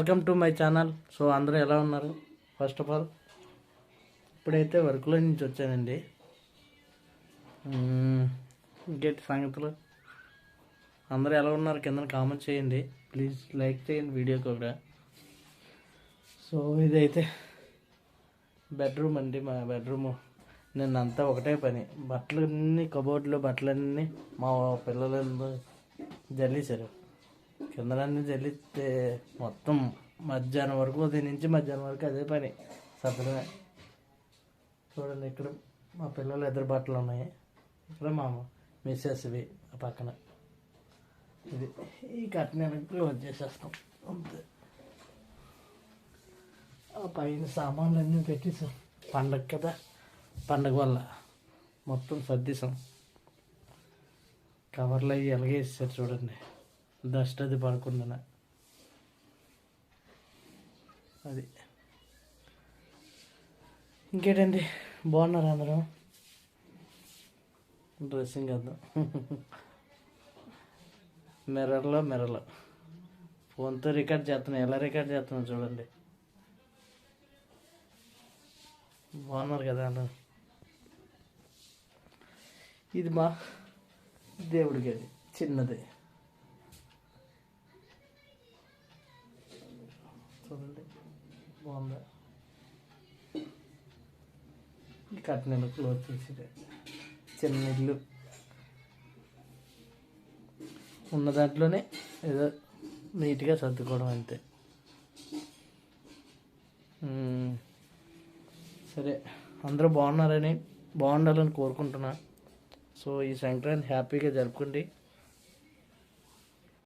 Welcome to my channel so అందరూ ఎలా ఉన్నారు? ఫస్ట్ ఆఫ్ ఆల్ ఇప్పుడైతే వర్క్లో నుంచి వచ్చానండి. ఇంకేంటి సంగతులు? అందరూ ఎలా ఉన్నారు? కింద కామెంట్ చేయండి. ప్లీజ్ లైక్ చేయండి వీడియోకి కూడా. సో ఇదైతే బెడ్రూమ్ అండి మా బెడ్రూమ్ నిన్నంతా ఒకటే పని. బట్టలన్నీ కబోర్డ్లో బట్టలన్నీ మా పిల్లలందరూ జల్లేశారు. కిందలన్నీ చెల్లిస్తే మొత్తం మధ్యాహ్నం వరకు ఉదయం నుంచి మధ్యాహ్నం వరకు అదే పని. సపరమే చూడండి ఇక్కడ మా పిల్లలు ఇద్దరు బట్టలు ఉన్నాయి. ఇక్కడ మా మిస్సెస్వి ఆ పక్కన. ఇది ఈ కట్న క్లోజ్ చేసేస్తాం. అంతే. ఆ పైన సామాన్లు అన్నీ పెట్టేసాం పండగ కదా. పండగ వల్ల మొత్తం సర్దిసాం కవర్లు అవి ఎలాగేసారు చూడండి. డస్ట్ అది పడకుండా అది. ఇంకేంటండి? బాగున్నారు అందరూ? డ్రెస్సింగ్ అద్దాం మిర్రర్లో మిర్రర్లో ఫోన్తో రికార్డ్ చేస్తున్నాను ఎలా రికార్డ్ చేస్తున్నాను చూడండి. బాగున్నారు కదా అన్న ఇది మా దేవుడికి అది. చిన్నది చూడండి బాగుంది ఈ కట్నెలు క్లోజ్ చేసి చిన్న ఇల్లు. ఉన్న దాంట్లోనే ఏదో నీట్గా సర్దుకోవడం అంతే. సరే అందరూ బాగున్నారని బాగుండాలని కోరుకుంటున్నా. సో ఈ సంక్రాంతి హ్యాపీగా జరుపుకోండి.